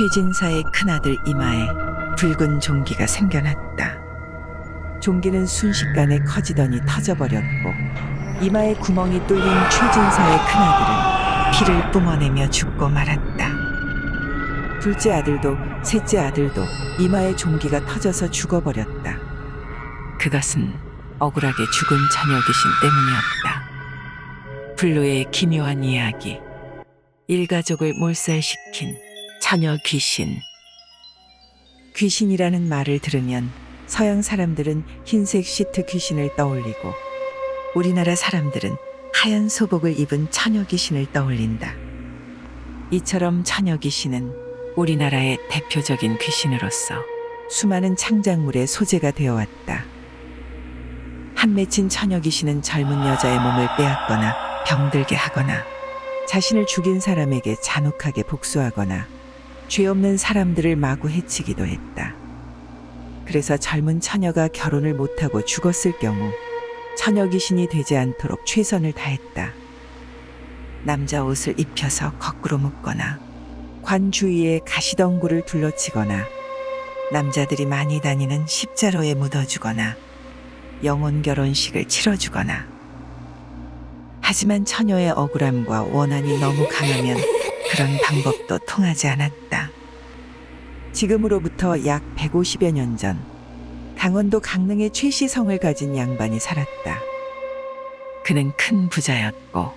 최진사의 큰아들 이마에 붉은 종기가 생겨났다. 종기는 순식간에 커지더니 터져버렸고 이마에 구멍이 뚫린 최진사의 큰아들은 피를 뿜어내며 죽고 말았다. 둘째 아들도 셋째 아들도 이마에 종기가 터져서 죽어버렸다. 그것은 억울하게 죽은 처녀 귀신 때문이었다. 블루의 기묘한 이야기. 일가족을 몰살시킨 처녀 귀신. 귀신이라는 말을 들으면 서양 사람들은 흰색 시트 귀신을 떠올리고 우리나라 사람들은 하얀 소복을 입은 처녀 귀신을 떠올린다. 이처럼 처녀 귀신은 우리나라의 대표적인 귀신으로서 수많은 창작물의 소재가 되어 왔다. 한 맺힌 처녀 귀신은 젊은 여자의 몸을 빼앗거나 병들게 하거나 자신을 죽인 사람에게 잔혹하게 복수하거나 죄 없는 사람들을 마구 해치기도 했다. 그래서 젊은 처녀가 결혼을 못하고 죽었을 경우 처녀 귀신이 되지 않도록 최선을 다했다. 남자 옷을 입혀서 거꾸로 묶거나 관 주위에 가시덩굴을 둘러치거나 남자들이 많이 다니는 십자로에 묻어주거나 영혼 결혼식을 치러주거나 하지만 처녀의 억울함과 원한이 너무 강하면 그런 방법도 통하지 않았다. 지금으로부터 약 150여 년 전, 강원도 강릉에 최시성을 가진 양반이 살았다. 그는 큰 부자였고,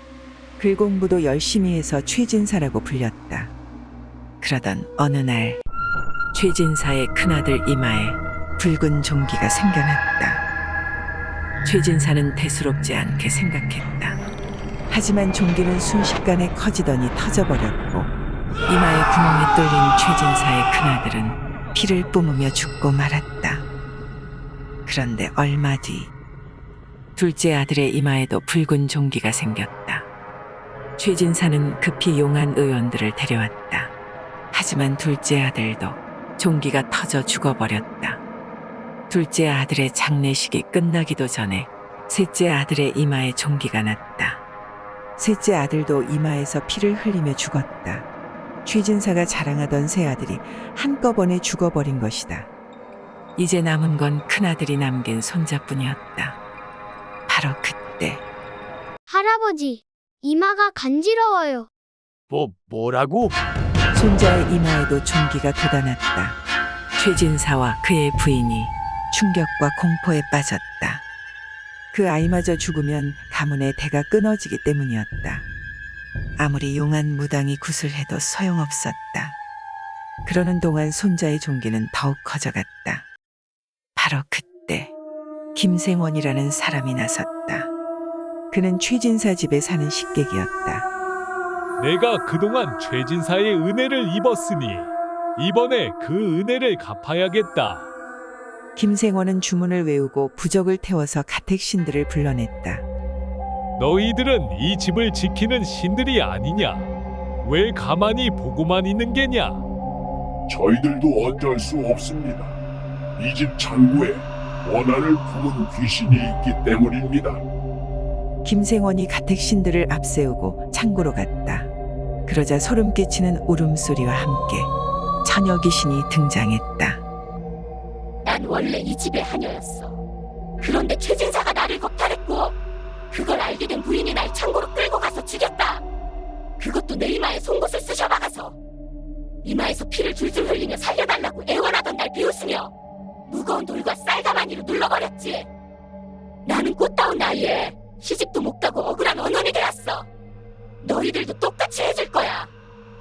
글 공부도 열심히 해서 최진사라고 불렸다. 그러던 어느 날, 최진사의 큰아들 이마에 붉은 종기가 생겨났다. 최진사는 대수롭지 않게 생각했다. 하지만 종기는 순식간에 커지더니 터져버렸고 이마에 구멍이 뚫린 최진사의 큰아들은 피를 뿜으며 죽고 말았다. 그런데 얼마 뒤 둘째 아들의 이마에도 붉은 종기가 생겼다. 최진사는 급히 용한 의원들을 데려왔다. 하지만 둘째 아들도 종기가 터져 죽어버렸다. 둘째 아들의 장례식이 끝나기도 전에 셋째 아들의 이마에 종기가 났다. 셋째 아들도 이마에서 피를 흘리며 죽었다. 최진사가 자랑하던 세 아들이 한꺼번에 죽어버린 것이다. 이제 남은 건 큰아들이 남긴 손자뿐이었다. 바로 그때 할아버지, 이마가 간지러워요. 뭐 뭐라고? 손자의 이마에도 종기가 돋아났다. 최진사와 그의 부인이 충격과 공포에 빠졌다. 그 아이마저 죽으면 가문의 대가 끊어지기 때문이었다. 아무리 용한 무당이 구슬해도 소용없었다. 그러는 동안 손자의 종기는 더욱 커져갔다. 바로 그때 김생원이라는 사람이 나섰다. 그는 최진사 집에 사는 식객이었다. 내가 그동안 최진사의 은혜를 입었으니 이번에 그 은혜를 갚아야겠다. 김생원은 주문을 외우고 부적을 태워서 가택 신들을 불러냈다. 너희들은 이 집을 지키는 신들이 아니냐? 왜 가만히 보고만 있는 게냐? 저희들도 어쩔 수 없습니다. 이 집 창고에 원한을 품은 귀신이 있기 때문입니다. 김생원이 가택 신들을 앞세우고 창고로 갔다. 그러자 소름 끼치는 울음소리와 함께 처녀 귀신이 등장했다. 난 원래 이 집의 하녀였어. 그런데 최진사가 나를 겁탈했고 그걸 알게 된 부인이 날 창고로 끌고 가서 죽였다. 그것도 내 이마에 송곳을 쑤셔 박아서 이마에서 피를 줄줄 흘리며 살려달라고 애원하던 날 비웃으며 무거운 돌과 쌀가마니로 눌러버렸지. 나는 꽃다운 나이에 시집도 못 가고 억울한 언혼이 되었어. 너희들도 똑같이 해줄 거야.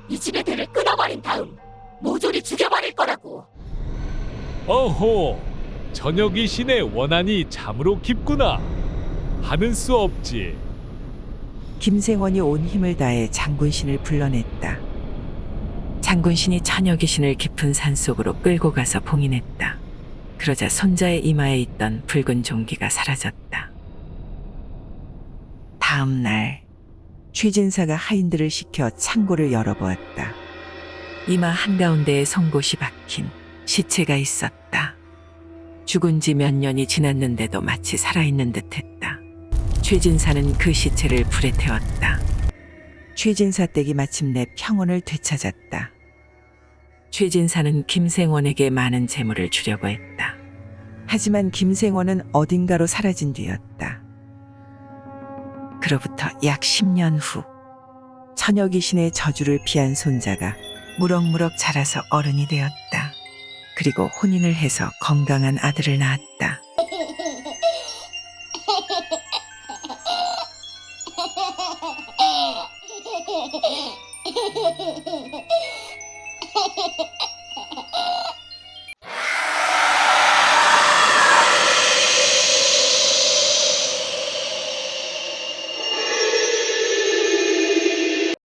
이 집의 대를 끊어버린 다음 모조리 죽여버릴 거라고. 어호, 저녁 이 신의 원한이 참으로 깊구나. 하는 수 없지. 김생원이 온 힘을 다해 장군신을 불러냈다. 장군신이 처녀 귀신을 깊은 산속으로 끌고 가서 봉인했다. 그러자 손자의 이마에 있던 붉은 종기가 사라졌다. 다음 날 최진사가 하인들을 시켜 창고를 열어보았다. 이마 한가운데에 송곳이 박힌 시체가 있었다. 죽은 지 몇 년이 지났는데도 마치 살아있는 듯했다. 최진사는 그 시체를 불에 태웠다. 최진사 댁이 마침내 평온을 되찾았다. 최진사는 김생원에게 많은 재물을 주려고 했다. 하지만 김생원은 어딘가로 사라진 뒤였다. 그로부터 약 10년 후 처녀 귀신의 저주를 피한 손자가 무럭무럭 자라서 어른이 되었다. 그리고 혼인을 해서 건강한 아들을 낳았다.